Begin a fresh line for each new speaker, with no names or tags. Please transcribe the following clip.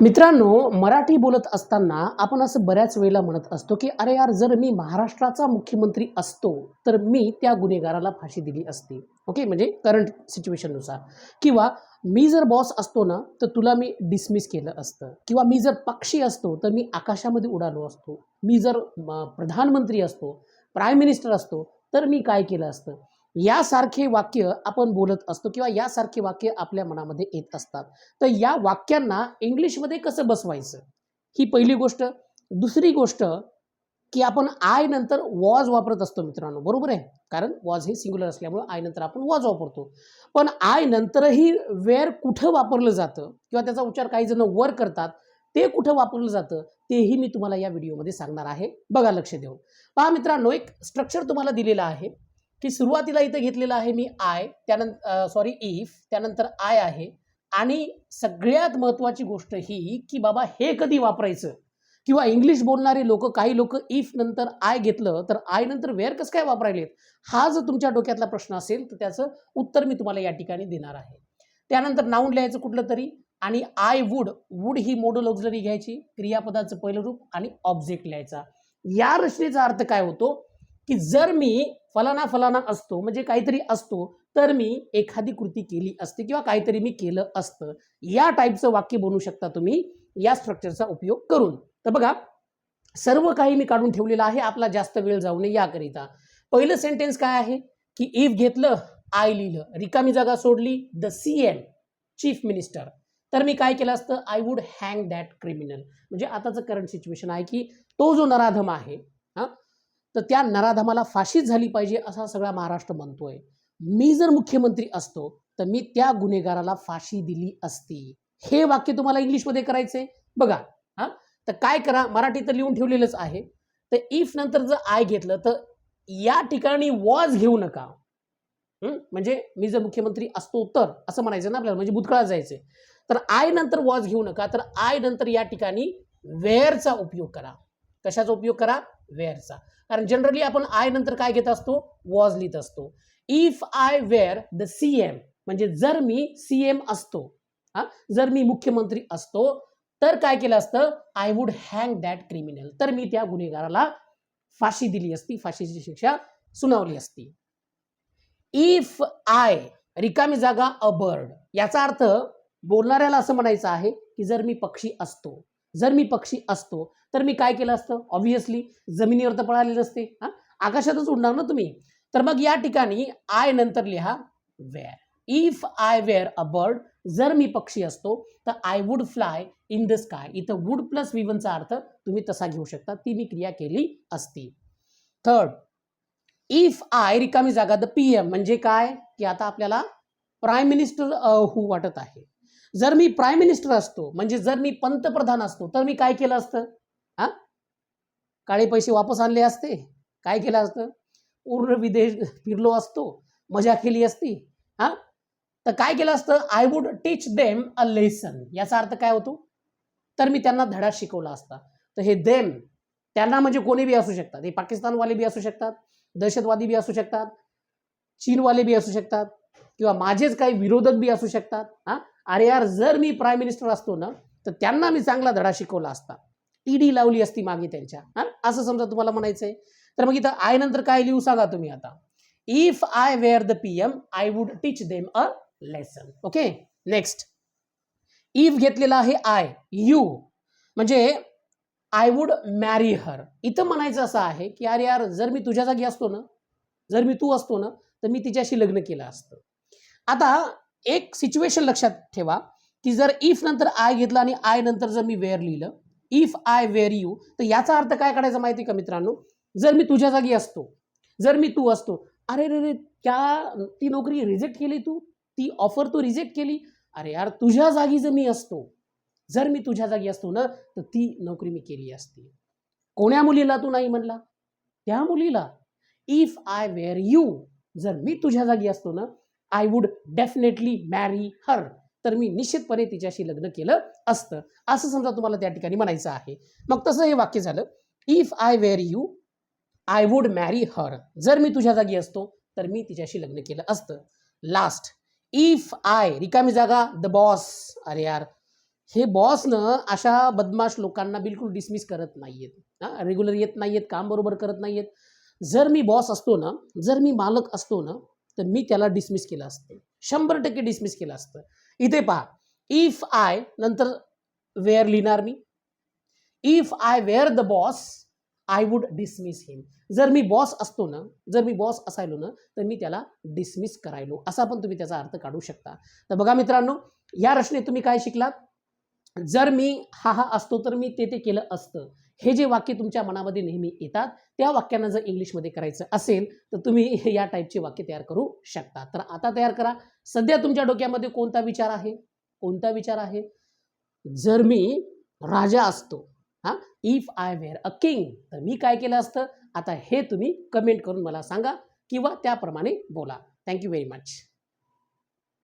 मित्रांनो मराठी बोलत असताना आपण असं बऱ्याच वेळेला म्हणत असतो की अरे यार जर मी महाराष्ट्राचा मुख्यमंत्री असतो तर मी त्या गुन्हेगाराला फाशी दिली असती. ओके? म्हणजे करंट सिच्युएशननुसार किंवा मी जर बॉस असतो ना तर तुला मी डिसमिस केलं असतं. किंवा मी जर पक्षी असतो तर मी आकाशामध्ये उडालो असतो. मी जर प्रधानमंत्री असतो प्राईम मिनिस्टर असतो तर मी काय केलं असतं? यासारखे वाक्य आपण बोलत असतो किंवा यासारखे वाक्य आपल्या मनामध्ये येत असतात. तर या वाक्यांना इंग्लिशमध्ये कसं बसवायचं? ही पहिली गोष्ट. दुसरी गोष्ट की आपण आय नंतर वॉज वापरत असतो मित्रांनो. बरोबर आहे? कारण वॉज हे सिंग्युलर असल्यामुळे आय नंतर आपण वॉज वापरतो. पण आय नंतरही वेअर कुठं वापरलं जातं किंवा त्याचा उच्चार काही जण वर करतात ते कुठं वापरलं जातं तेही मी तुम्हाला या व्हिडिओमध्ये सांगणार आहे. बघा लक्ष देऊन. पहा मित्रांनो एक स्ट्रक्चर तुम्हाला दिलेलं आहे. की सुरुवातीला इथं घेतलेलं आहे मी आय त्यानंतर सॉरी इफ त्यानंतर आय आहे. आणि सगळ्यात महत्त्वाची गोष्ट ही की बाबा हे कधी वापरायचं? किंवा इंग्लिश बोलणारे लोक काही लोक इफ नंतर आय घेतलं तर आय नंतर वेअर कसं काय वापरायलेत हा जर तुमच्या डोक्यातला प्रश्न असेल तर त्याचं उत्तर मी तुम्हाला या ठिकाणी देणार आहे. त्यानंतर नाऊन लिहायचं कुठलं तरी आणि आय वूड वूड ही मोडल ऑक्झरी घ्यायची क्रियापदाचं पहिलं रूप आणि ऑब्जेक्ट लिहायचा. या रचनेचा अर्थ काय होतो? की जर मी फलाना फलाना असतो म्हणजे काहीतरी असतो तर मी एखादी कृती केली असते किंवा काहीतरी मी केलं असतं. या टाईपचं वाक्य बनवू शकता तुम्ही या स्ट्रक्चरचा उपयोग करून. तर बघा सर्व काही मी काढून ठेवलेलं आहे आपला जास्त वेळ जाऊ नये याकरिता. पहिलं सेंटेन्स काय आहे? की इफ घेतलं आय लिहिलं. रिकामी जागा सोडली the C M chief minister तर मी काय केलं असतं? I would hang that criminal म्हणजे आताचं करंट सिच्युएशन आहे की तो जो नराधम आहे हां तर त्या नराधमाला फाशीच झाली पाहिजे असा सगळा महाराष्ट्र म्हणतोय. मी जर मुख्यमंत्री असतो तर मी त्या गुन्हेगाराला फाशी दिली असती. हे वाक्य तुम्हाला इंग्लिशमध्ये करायचंय? बघा हां? तर काय करा? मराठी तर लिहून ठेवलेलंच आहे. तर इफ नंतर जर आय घेतलं तर या ठिकाणी वॉज घेऊ नका. म्हणजे मी जर मुख्यमंत्री असतो तर असं म्हणायचं ना आपल्याला म्हणजे भूतकाळात जायचंय. तर आय नंतर वॉज घेऊ नका तर आय नंतर या ठिकाणी वेअरचा उपयोग करा. कशाचा उपयोग करा? वेअरचा. कारण जनरली आपण आय नंतर काय घेत असतो? वॉज लिहित असतो. If I were the C M म्हणजे जर मी सी एम असतो हा? जर मी मुख्यमंत्री असतो तर काय केलं असतं? I would hang that criminal तर मी त्या गुन्हेगाराला फाशी दिली असती फाशीची शिक्षा सुनावली असती. इफ आय रिकामी जागा अ बर्ड याचा अर्थ बोलणाऱ्याला असं म्हणायचं आहे की जर मी पक्षी असतो जर मी पक्षी असतो तर मी काय केलं असतं? ऑब्व्हियसली जमिनीवर तर पळालेलं असते हां? आकाशातच उडणार ना तुम्ही? तर मग या ठिकाणी आय नंतर लिहा were if I were a bird जर मी पक्षी असतो तर I would fly in the sky इथं वुड प्लस विवनचा अर्थ तुम्ही तसा घेऊ शकता. ती मी क्रिया केली असती. थर्ड इफ आय रिकामी जागा द पी एम म्हणजे काय? की आता आपल्याला प्राईम मिनिस्टर हू वाटत आहे. जर मी प्राईम मिनिस्टर असतो म्हणजे जर मी पंतप्रधान असतो तर मी काय केलं असतं? हां? काळे पैसे वापस आणले असते. काय केलं असतं? पूर्ण विदेश फिरलो असतो. मजा केली असती. हां? तर काय केलं असतं? I would teach them a lesson याचा अर्थ काय होतो? तर मी त्यांना धडा शिकवला असता. तर हे देम त्यांना म्हणजे कोणी बी असू शकतात. हे पाकिस्तानवाले बी असू शकतात दहशतवादी बी असू शकतात चीनवाले बी असू शकतात किंवा माझेच काही विरोधक बी असू शकतात. हां? अरे यार जर मी प्राईम मिनिस्टर असतो ना तर त्यांना मी चांगला धडा शिकवला असता. ईडी लावली असती मागे त्यांच्या. असं समजा तुम्हाला म्हणायचं आहे तर मग इथं आय नंतर काय लिहू सांगा तुम्ही आता? If I were the P M I would teach them a lesson okay next if घेतलेला आहे आय यू म्हणजे आय वुड मॅरी हर इथं म्हणायचं असं आहे की अरे यार जर मी तुझ्या जागी असतो ना जर मी तू असतो ना तर मी तिच्याशी लग्न केलं असतं. आता एक सिच्युएशन लक्षात ठेवा की जर इफ नंतर आय घेतलं आणि आय नंतर जर मी वेअर लिहिलं इफ आय वेअर यू तर याचा अर्थ काय काढायचा माहिती का मित्रांनो? जर मी तुझ्या जागी असतो जर मी तू असतो अरे रे रे त्या ती नोकरी रिजेक्ट केली तू? ती ऑफर तू रिजेक्ट केली? अरे यार तुझ्या जागी जर मी असतो जर मी तुझ्या जागी असतो ना तर ती नोकरी मी केली असती. कोण्या मुलीला तू नाही म्हणला? त्या मुलीला. इफ आय वेअर यू जर मी तुझ्या जागी असतो ना I would definitely marry her तर मी निश्चितपणे तिच्याशी लग्न केलं असतं. असं समजा तुम्हाला त्या ठिकाणी म्हणायचं आहे. मग तसं हे वाक्य झालं. If I were you I would marry her जर मी तुझ्या जागी असतो तर मी तिच्याशी लग्न केलं असतं. लास्ट इफ आय रिकामी जागा द बॉस अरे यार हे बॉसनं अशा बदमाश लोकांना बिलकुल डिसमिस करत नाहीयेत. हां रेग्युलर येत नाहीयेत काम बरोबर करत नाहीयेत. जर मी बॉस असतो ना जर मी मालक असतो ना तर मी त्याला डिसमिस केलं असतं. शंभर टक्के डिसमिस केलं असतं. इथे पहा इफ आय नंतर वेअर लिहिणार मी? If I were the boss I would dismiss him जर मी बॉस असतो ना जर मी बॉस असायलो ना तर मी त्याला डिसमिस करायलो. असा पण तुम्ही त्याचा अर्थ काढू शकता. तर बघा मित्रांनो या रचनेत तुम्ही काय शिकलात? जर मी हा हा असतो तर मी ते ते केलं असतं. हे जे वाक्य तुमच्या मनामध्ये नेहमी येतात त्या वाक्यांना जर इंग्लिशमध्ये करायचं असेल तर तुम्ही या टाईपचे वाक्य तयार करू शकता. तर आता तयार करा. सध्या तुमच्या डोक्यामध्ये कोणता विचार आहे? कोणता विचार आहे? जर मी राजा असतो हां? If I were a king तर मी काय केलं असतं? आता हे तुम्ही कमेंट करून मला सांगा किंवा त्याप्रमाणे बोला. Thank you very much